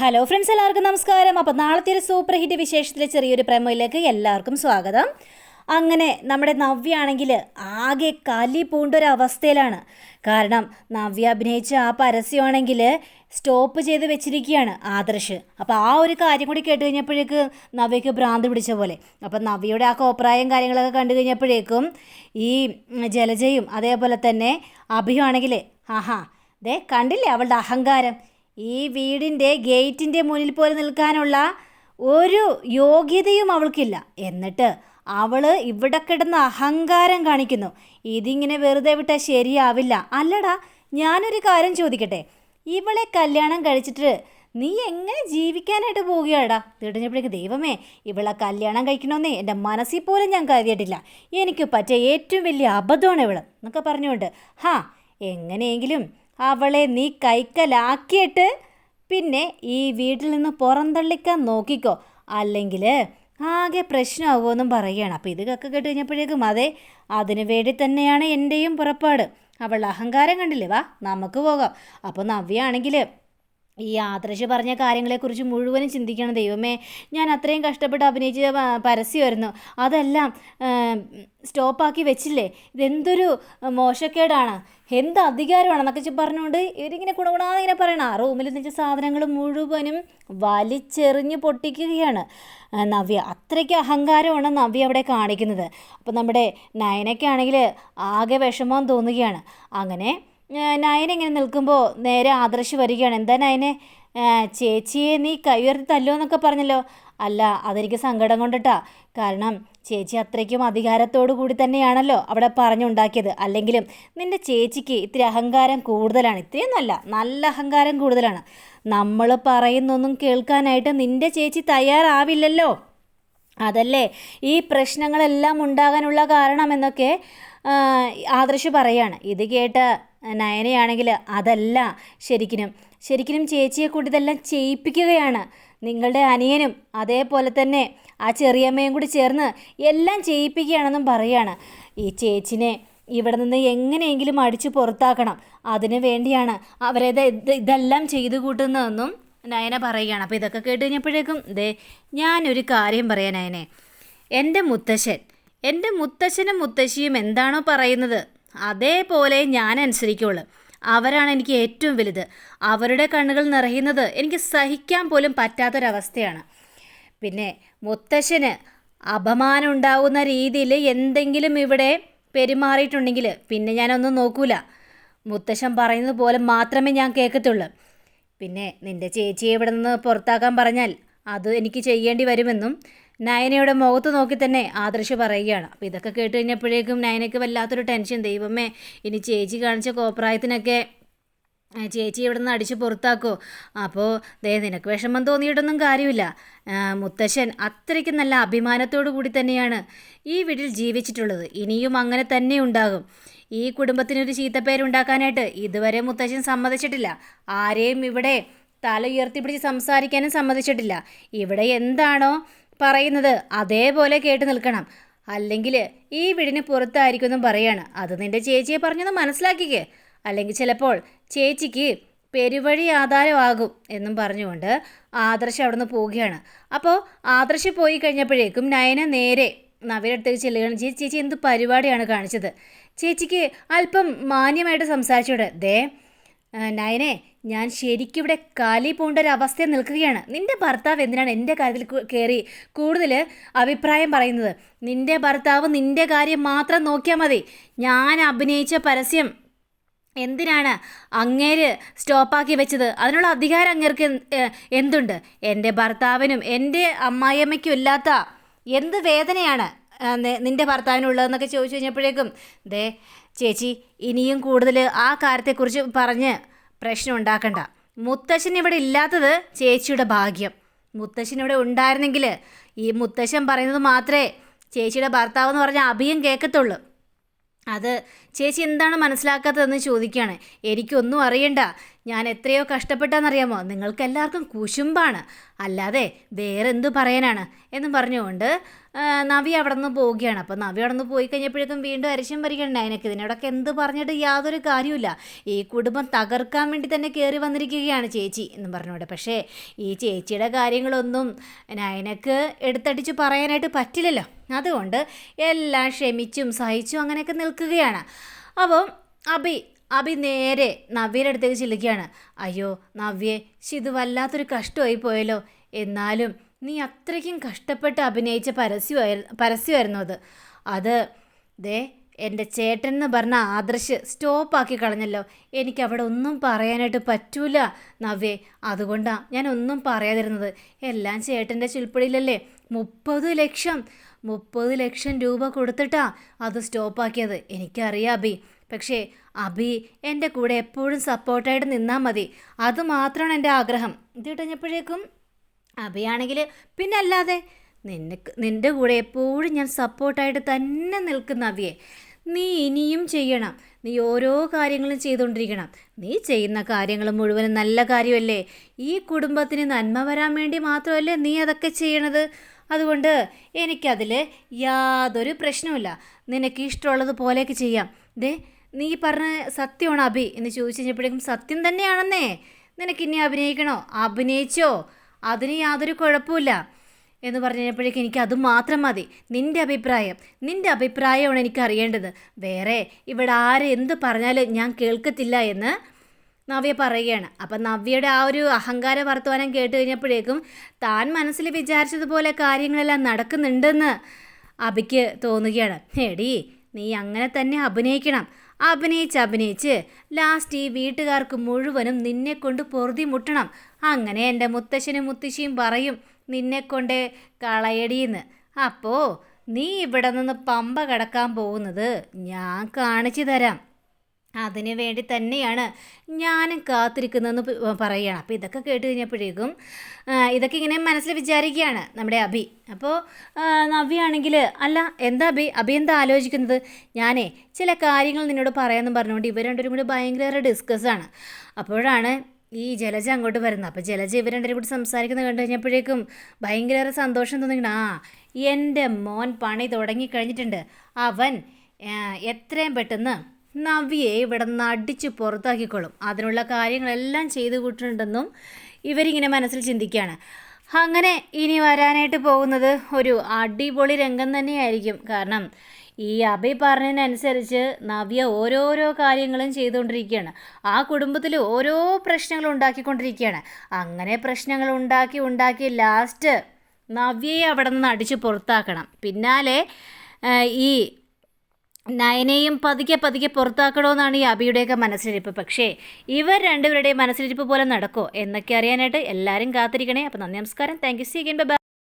Hello friends എല്ലാവർക്കും നമസ്കാരം. അപ്പോൾ നാളത്തെ ഒരു സൂപ്പർ ഹിറ്റ് വിശേഷത്തിലെ ചെറിയൊരു പ്രമോയിലേക്ക് എല്ലാവർക്കും സ്വാഗതം. അങ്ങനെ നമ്മുടെ നവ്യ ആണെങ്കിൽ ആകെ കലി പൂണ്ടൊരവസ്ഥയിലാണ് കാരണം നവ്യ അഭിനയിച്ച ആ പരസ്യമാണെങ്കിൽ സ്റ്റോപ്പ് ചെയ്ത് വെച്ചിരിക്കുകയാണ് ആദർശ്. അപ്പോൾ ആ ഒരു കാര്യം കൂടി കേട്ട് കഴിഞ്ഞപ്പോഴേക്ക് നവ്യക്ക് ഭ്രാന്ത് പിടിച്ച പോലെ. അപ്പം നവ്യയുടെ ആ കോപ്രായം കാര്യങ്ങളൊക്കെ കണ്ടു കഴിഞ്ഞപ്പോഴേക്കും ഈ ജലജയും അതേപോലെ തന്നെ അഭിയുമാണെങ്കിൽ ആഹാ ദേ കണ്ടില്ലേ അവളുടെ അഹങ്കാരം? ഈ വീടിന്റെ ഗേറ്റിന്റെ മുന്നിൽ പോലും നിൽക്കാനുള്ള ഒരു യോഗ്യതയും അവൾക്കില്ല. എന്നിട്ട് അവൾ ഇവിടെ കിടന്ന് അഹങ്കാരം കാണിക്കുന്നു. ഇതിങ്ങനെ വെറുതെ വിട്ടാൽ ശരിയാവില്ല. അല്ലടാ ഞാനൊരു കാര്യം ചോദിക്കട്ടെ? ഇവളെ കല്യാണം കഴിച്ചിട്ട് നീ എങ്ങനെ ജീവിക്കാനായിട്ട് പോവുകയാടാ? തിടഞ്ഞപ്പോഴേക്ക് ദൈവമേ ഇവളെ കല്യാണം കഴിക്കണമെന്നേ എന്റെ മനസ്സിൽ പോലും ഞാൻ കരുതിയിട്ടില്ല. എനിക്ക് പറ്റിയ ഏറ്റവും വലിയ അബദ്ധമാണ് ഇവൾ. എന്നൊക്കെ പറഞ്ഞുകൊണ്ട് ഹാ എങ്ങനെയെങ്കിലും അവളെ നീ കൈക്കലാക്കിയിട്ട് പിന്നെ ഈ വീട്ടിൽ നിന്ന് പുറന്തള്ളിക്കാൻ നോക്കിക്കോ. അല്ലെങ്കിൽ ആകെ പ്രശ്നമാകുമെന്നും പറയുകയാണ്. അപ്പോൾ ഇതൊക്കെ കേട്ട് കഴിഞ്ഞപ്പോഴേക്കും അതെ അതിനു വേണ്ടി തന്നെയാണ് എന്റെയും പുറപ്പാട്. അവളുടെ അഹങ്കാരം കണ്ടില്ലേ വാ നമുക്ക് പോകാം. അപ്പോൾ നവ്യ നവ്യാണെങ്കിൽ ഈ ആദർശ് പറഞ്ഞ കാര്യങ്ങളെക്കുറിച്ച് മുഴുവനും ചിന്തിക്കണം. ദൈവമേ ഞാൻ അത്രയും കഷ്ടപ്പെട്ട് അഭിനയിച്ച പരസ്യമായിരുന്നു. അതെല്ലാം സ്റ്റോപ്പാക്കി വെച്ചില്ലേ? ഇതെന്തൊരു മോശക്കേടാണ്. എന്ത് അധികാരമാണ് എന്നൊക്കെ പറഞ്ഞുകൊണ്ട് ഇവരിങ്ങനെ ഗുണഗുണാതെ ഇങ്ങനെ പറയണം. ആ റൂമിൽ നിന്ന സാധനങ്ങൾ മുഴുവനും വലിച്ചെറിഞ്ഞ് പൊട്ടിക്കുകയാണ്. നവ്യ അത്രയ്ക്ക് അഹങ്കാരമാണ് നവ്യ അവിടെ കാണിക്കുന്നത്. അപ്പോൾ നമ്മുടെ നയനയ്ക്കാണെങ്കിൽ ആകെ വിഷമം തോന്നുകയാണ്. അങ്ങനെ നയന ഇങ്ങനെ നിൽക്കുമ്പോൾ നേരെ ആദർശ് വരികയാണ്. എന്താ നയനെ? ചേച്ചിയെ നീ കൈ ഉയർത്തി തല്ലോ എന്നൊക്കെ പറഞ്ഞല്ലോ. അല്ല അതെനിക്ക് സങ്കടം കൊണ്ടിട്ടാ. കാരണം ചേച്ചി അത്രയ്ക്കും അധികാരത്തോടു കൂടി തന്നെയാണല്ലോ അവിടെ പറഞ്ഞുണ്ടാക്കിയത്. അല്ലെങ്കിലും നിന്റെ ചേച്ചിക്ക് ഇത്തിരി അഹങ്കാരം കൂടുതലാണ്. ഇത്രയൊന്നല്ല നല്ല അഹങ്കാരം കൂടുതലാണ്. നമ്മൾ പറയുന്നൊന്നും കേൾക്കാനായിട്ട് നിന്റെ ചേച്ചി തയ്യാറാവില്ലല്ലോ. അതല്ലേ ഈ പ്രശ്നങ്ങളെല്ലാം ഉണ്ടാകാനുള്ള കാരണമെന്നൊക്കെ ആ, ആദർശ് പറയാണ് ഇത് കേട്ട നയനയാണെങ്കിൽ അതല്ല ശരിക്കിനും. ശരിക്കിനും ചേച്ചിയെ കൊണ്ട് ഇതെല്ലാം ചെയ്യിപ്പിക്കുകയാണ്. നിങ്ങളുടെ അനിയനും അതേപോലെ തന്നെ ആ ചെറിയമ്മയും കൂടി ചേർന്ന് എല്ലാം ചെയ്യിപ്പിക്കുകയാണെന്നും പറയാണ്. ഈ ചേച്ചിനെ ഇവിടെ നിന്ന് എങ്ങനെയെങ്കിലും അടിച്ചു പുറത്താക്കണം. അതിനു വേണ്ടിയാണ് അവരെ ഇത് ഇതെല്ലാം ചെയ്തു കൂട്ടുന്നതെന്നും നയന പറയുകയാണ്. അപ്പോൾ ഇതൊക്കെ കേട്ട് കഴിഞ്ഞപ്പോഴേക്കും ദേ ഞാനൊരു കാര്യം പറയാൻ നയനെ. എന്റെ മുത്തശ്ശൻ എന്റെ മുത്തശ്ശനും മുത്തശ്ശിയും എന്താണോ പറയുന്നത് അതേപോലെ ഞാൻ അനുസരിക്കുള്ളൂ അവരാണ് എനിക്ക് ഏറ്റവും വലുത്. അവരുടെ കണ്ണുകൾ നിറയുന്നത് എനിക്ക് സഹിക്കാൻ പോലും പറ്റാത്തൊരവസ്ഥയാണ്. പിന്നെ മുത്തശ്ശന് അപമാനം ഉണ്ടാകുന്ന രീതിയിൽ എന്തെങ്കിലും ഇവിടെ പെരുമാറിയിട്ടുണ്ടെങ്കിൽ പിന്നെ ഞാനൊന്നും നോക്കൂല. മുത്തശ്ശൻ പറയുന്നത് പോലെ മാത്രമേ ഞാൻ കേൾക്കത്തുള്ളൂ. പിന്നെ നിന്റെ ചേച്ചിയെ ഇവിടെ നിന്ന് പുറത്താക്കാൻ പറഞ്ഞാൽ അത് എനിക്ക് ചെയ്യേണ്ടി വരുമെന്നും നയനയുടെ മുഖത്ത് നോക്കി തന്നെ ആദർശ് പറയുകയാണ്. അപ്പോൾ ഇതൊക്കെ കേട്ട് കഴിഞ്ഞപ്പോഴേക്കും നയനയ്ക്ക് വല്ലാത്തൊരു ടെൻഷൻ. ദൈവമേ ഇനി ചേച്ചി കാണിച്ച കോപ്രായത്തിനൊക്കെ ചേച്ചി ഇവിടെ നിന്ന് അടിച്ച് പുറത്താക്കോ? അപ്പോൾ ദേ നിനക്ക് വിഷമം തോന്നിയിട്ടൊന്നും കാര്യമില്ല. മുത്തശ്ശൻ അത്രയ്ക്ക് നല്ല അഭിമാനത്തോടു കൂടി തന്നെയാണ് ഈ വീട്ടിൽ ജീവിച്ചിട്ടുള്ളത്. ഇനിയും അങ്ങനെ തന്നെ ഉണ്ടാകും. ഈ കുടുംബത്തിനൊരു ചീത്തപ്പേരുണ്ടാക്കാനായിട്ട് ഇതുവരെ മുത്തശ്ശൻ സമ്മതിച്ചിട്ടില്ല. ആരെയും ഇവിടെ തല ഉയർത്തിപ്പിടിച്ച് സംസാരിക്കാനും സമ്മതിച്ചിട്ടില്ല. ഇവിടെ എന്താണോ പറയുന്നത് അതേപോലെ കേട്ട് നിൽക്കണം. അല്ലെങ്കിൽ ഈ വീടിന് പുറത്തായിരിക്കുമെന്നും പറയാണ്. അത് നിന്റെ ചേച്ചിയെ പറഞ്ഞൊന്ന് മനസ്സിലാക്കിക്കേ. അല്ലെങ്കിൽ ചിലപ്പോൾ ചേച്ചിക്ക് പെരുവഴി ആധാരമാകും എന്നും പറഞ്ഞുകൊണ്ട് ആദർശ് അവിടുന്ന് പോവുകയാണ്. അപ്പോൾ ആദർശ് പോയി കഴിഞ്ഞപ്പോഴേക്കും നയന നേരെ നവയുടെ അടുത്തേക്ക് ചെല്ലുകയാണ്. ചേച്ചി ചേച്ചി എന്ത് പരിപാടിയാണ് കാണിച്ചത്? ചേച്ചിക്ക് അല്പം മാന്യമായിട്ട് സംസാരിച്ചൂടെ? ദേ നയനെ ഞാൻ ശരിക്കും ഇവിടെ കാലി പോകേണ്ട ഒരു അവസ്ഥയിൽ നിൽക്കുകയാണ്. നിന്റെ ഭർത്താവ് എന്തിനാണ് എന്റെ കാര്യത്തിൽ കയറി കൂടുതൽ അഭിപ്രായം പറയുന്നത്? നിന്റെ ഭർത്താവ് നിന്റെ കാര്യം മാത്രം നോക്കിയാൽ മതി. ഞാൻ അഭിനയിച്ച പരസ്യം എന്തിനാണ് അങ്ങേര് സ്റ്റോപ്പാക്കി വെച്ചത്? അതിനുള്ള അധികാരം അങ്ങേർക്ക് എന്തുണ്ട്? എന്റെ ഭർത്താവിനും എന്റെ അമ്മായിയമ്മയ്ക്കും ഇല്ലാത്ത എന്ത് വേദനയാണ് നിന്റെ ഭർത്താവിനുള്ളതെന്നൊക്കെ ചോദിച്ചു കഴിഞ്ഞപ്പോഴേക്കും ദേ ചേച്ചി ഇനിയും കൂടുതൽ ആ കാര്യത്തെക്കുറിച്ച് പറഞ്ഞ് പ്രശ്നം ഉണ്ടാക്കണ്ട. മുത്തശ്ശൻ ഇവിടെ ഇല്ലാത്തത് ചേച്ചിയുടെ ഭാഗ്യം. മുത്തശ്ശൻ ഇവിടെ ഉണ്ടായിരുന്നെങ്കിൽ ഈ മുത്തശ്ശൻ പറയുന്നത് മാത്രമേ ചേച്ചിയുടെ ഭർത്താവ് എന്ന് പറഞ്ഞാൽ അഭിയും കേൾക്കത്തുള്ളൂ. അത് ചേച്ചി എന്താണ് മനസ്സിലാക്കാത്തതെന്ന് ചോദിക്കുകയാണ്. എനിക്കൊന്നും അറിയണ്ട. ഞാൻ എത്രയോ കഷ്ടപ്പെട്ടാന്നറിയാമോ? നിങ്ങൾക്ക് എല്ലാവർക്കും കുശുമ്പാണ്. അല്ലാതെ വേറെ എന്തു പറയാനാണ്? എന്നും പറഞ്ഞുകൊണ്ട് നവി അവിടെ നിന്ന് പോവുകയാണ്. അപ്പോൾ നവി അവിടെ നിന്ന് പോയി കഴിഞ്ഞപ്പോഴേക്കും വീണ്ടും അരിശം വരികയാണ് അതിനൊക്കെ ഇതിനോടൊക്കെ എന്ത് പറഞ്ഞിട്ട് യാതൊരു കാര്യമില്ല ഈ കുടുംബം തകർക്കാൻ വേണ്ടി തന്നെ കയറി വന്നിരിക്കുകയാണ് ചേച്ചി എന്നും പറഞ്ഞുകൊണ്ട്. പക്ഷേ ഈ ചേച്ചിയുടെ കാര്യങ്ങളൊന്നും നയനക്ക് എടുത്തടിച്ച് പറയാനായിട്ട് പറ്റില്ലല്ലോ. അതുകൊണ്ട് എല്ലാം ക്ഷമിച്ചും സഹിച്ചും അങ്ങനെയൊക്കെ നിൽക്കുകയാണ്. അപ്പം അബി അബി നേരെ നവ്യയുടെ അടുത്തേക്ക് ചെല്ലുകയാണ്. അയ്യോ നവ്യെ പക്ഷെ ഇത് വല്ലാത്തൊരു കഷ്ടമായി പോയല്ലോ. എന്നാലും നീ അത്രയ്ക്കും കഷ്ടപ്പെട്ട് അഭിനയിച്ച പരസ്യമായിരുന്നു പരസ്യമായിരുന്നു അത്. അത് ദേ എന്റെ ചേട്ടൻ എന്ന് പറഞ്ഞ ആദർശ് സ്റ്റോപ്പാക്കി കളഞ്ഞല്ലോ. എനിക്ക് അവിടെ ഒന്നും പറയാനായിട്ട് പറ്റൂല നവ്യേ. അതുകൊണ്ടാണ് ഞാൻ ഒന്നും പറയാതിരുന്നത്. എല്ലാം ചേട്ടന്റെ ചുൽപ്പടിയിലല്ലേ മുപ്പത് ലക്ഷം മുപ്പത് ലക്ഷം രൂപ കൊടുത്തിട്ടാ അത് സ്റ്റോപ്പാക്കിയത്. എനിക്കറിയാം അബി പക്ഷേ അഭി എന്റെ കൂടെ എപ്പോഴും സപ്പോർട്ടായിട്ട് നിന്നാൽ മതി. അതുമാത്രമാണ് എന്റെ ആഗ്രഹം. ഇത് കഴിഞ്ഞപ്പോഴേക്കും അഭിയാണെങ്കിൽ പിന്നെ അല്ലാതെ നിനക്ക് നിന്റെ കൂടെ എപ്പോഴും ഞാൻ സപ്പോർട്ടായിട്ട് തന്നെ നിൽക്കുന്ന അവിയെ നീ ഇനിയും ചെയ്യണം. നീ ഓരോ കാര്യങ്ങളും ചെയ്തുകൊണ്ടിരിക്കണം. നീ ചെയ്യുന്ന കാര്യങ്ങൾ മുഴുവനും നല്ല കാര്യമല്ലേ? ഈ കുടുംബത്തിന് നന്മ വരാൻ വേണ്ടി മാത്രമല്ലേ നീ അതൊക്കെ ചെയ്യണത്? അതുകൊണ്ട് എനിക്കതിൽ യാതൊരു പ്രശ്നവുമില്ല. നിനക്ക് ഇഷ്ടമുള്ളത് പോലെയൊക്കെ ചെയ്യാം. ദേ നീ പറഞ്ഞ സത്യമാണ് അഭി എന്ന് ചോദിച്ചു കഴിഞ്ഞപ്പോഴേക്കും സത്യം തന്നെയാണെന്നേ. നിനക്ക് ഇനി അഭിനയിക്കണോ? അഭിനയിച്ചോ? അതിന് യാതൊരു കുഴപ്പമില്ല എന്ന് പറഞ്ഞപ്പോഴേക്കും എനിക്ക് അത് മാത്രം മതി. നിന്റെ അഭിപ്രായം. നിന്റെ അഭിപ്രായമാണ് എനിക്ക് അറിയേണ്ടത്. വേറെ ഇവിടെ ആര് എന്ത് പറഞ്ഞാലും ഞാൻ കേൾക്കത്തില്ല എന്ന് നവ്യ പറയുകയാണ്. അപ്പം നവ്യയുടെ ആ ഒരു അഹങ്കാര വർത്തമാനം കേട്ട് കഴിഞ്ഞപ്പോഴേക്കും താൻ മനസ്സിൽ വിചാരിച്ചതുപോലെ കാര്യങ്ങളെല്ലാം നടക്കുന്നുണ്ടെന്ന് അബിക്ക് തോന്നുകയാണ്. എടി നീ അങ്ങനെ തന്നെ അഭിനയിക്കണം. അഭിനയിച്ച് അഭിനയിച്ച് ലാസ്റ്റ് ഈ വീട്ടുകാർക്ക് മുഴുവനും നിന്നെ കൊണ്ട് പൊറുതി മുട്ടണം. അങ്ങനെ എന്റെ മുത്തശ്ശനും മുത്തശ്ശിയും പറയും നിന്നെ കൊണ്ട് കളയടിയെന്ന്. അപ്പോൾ നീ ഇവിടെ നിന്ന് പമ്പ കടക്കാൻ പോകുന്നത് ഞാൻ കാണിച്ചു തരാം. അതിനു വേണ്ടി തന്നെയാണ് ഞാനും കാത്തിരിക്കുന്നതെന്ന് പറയുകയാണ്. അപ്പോൾ ഇതൊക്കെ കേട്ട് കഴിഞ്ഞപ്പോഴേക്കും ഇതൊക്കെ ഇങ്ങനെ മനസ്സിൽ വിചാരിക്കുകയാണ് നമ്മുടെ അഭി. അപ്പോൾ നവ്യാണെങ്കിൽ അല്ല എന്താ അഭി? അഭി എന്താ ആലോചിക്കുന്നത്? ഞാനേ ചില കാര്യങ്ങൾ നിന്നോട് പറയാമെന്ന് പറഞ്ഞുകൊണ്ട് ഇവർ രണ്ടുപേരും കൂടി ഭയങ്കര ഡിസ്കസ്സാണ് അപ്പോഴാണ് ഈ ജലജ അങ്ങോട്ട് വരുന്നത്. അപ്പോൾ ജലജ ഇവർ രണ്ടുപേരും കൂടി സംസാരിക്കുന്നത് കണ്ടു കഴിഞ്ഞപ്പോഴേക്കും ഭയങ്കര സന്തോഷം തോന്നിക്കണം ആ എന്റെ മോൻ പണി തുടങ്ങിക്കഴിഞ്ഞിട്ടുണ്ട് അവൻ എത്രയും പെട്ടെന്ന് നവ്യയെ ഇവിടെ നിന്ന് അടിച്ച് പുറത്താക്കിക്കോളും അതിനുള്ള കാര്യങ്ങളെല്ലാം ചെയ്തു കൂട്ടുന്നുണ്ടെന്നും ഇവരിങ്ങനെ മനസ്സിൽ ചിന്തിക്കുകയാണ്. അങ്ങനെ ഇനി വരാനായിട്ട് പോകുന്നത് ഒരു അടിപൊളി രംഗം തന്നെയായിരിക്കും. കാരണം ഈ അഭി പറഞ്ഞതിനനുസരിച്ച് നവ്യ ഓരോരോ കാര്യങ്ങളും ചെയ്തുകൊണ്ടിരിക്കുകയാണ്. ആ കുടുംബത്തിൽ ഓരോ പ്രശ്നങ്ങൾ ഉണ്ടാക്കിക്കൊണ്ടിരിക്കുകയാണ്. അങ്ങനെ പ്രശ്നങ്ങൾ ഉണ്ടാക്കി ഉണ്ടാക്കി ലാസ്റ്റ് നവ്യയെ അവിടെ നിന്ന് അടിച്ച് പുറത്താക്കണം. പിന്നാലെ ഈ നയനെയും പതുക്കെ പതുക്കെ പുറത്താക്കണമെന്നാണ് ഈ അബിയുടെയൊക്കെ മനസ്സിലിരിപ്പ്. പക്ഷേ ഇവർ രണ്ടുപേരുടെയും മനസ്സിലിരിപ്പ് പോലെ നടക്കോ എന്നൊക്കെ അറിയാനായിട്ട് എല്ലാവരും കാത്തിരിക്കണേ. അപ്പോൾ നന്ദി നമസ്കാരം. Thank you see again bye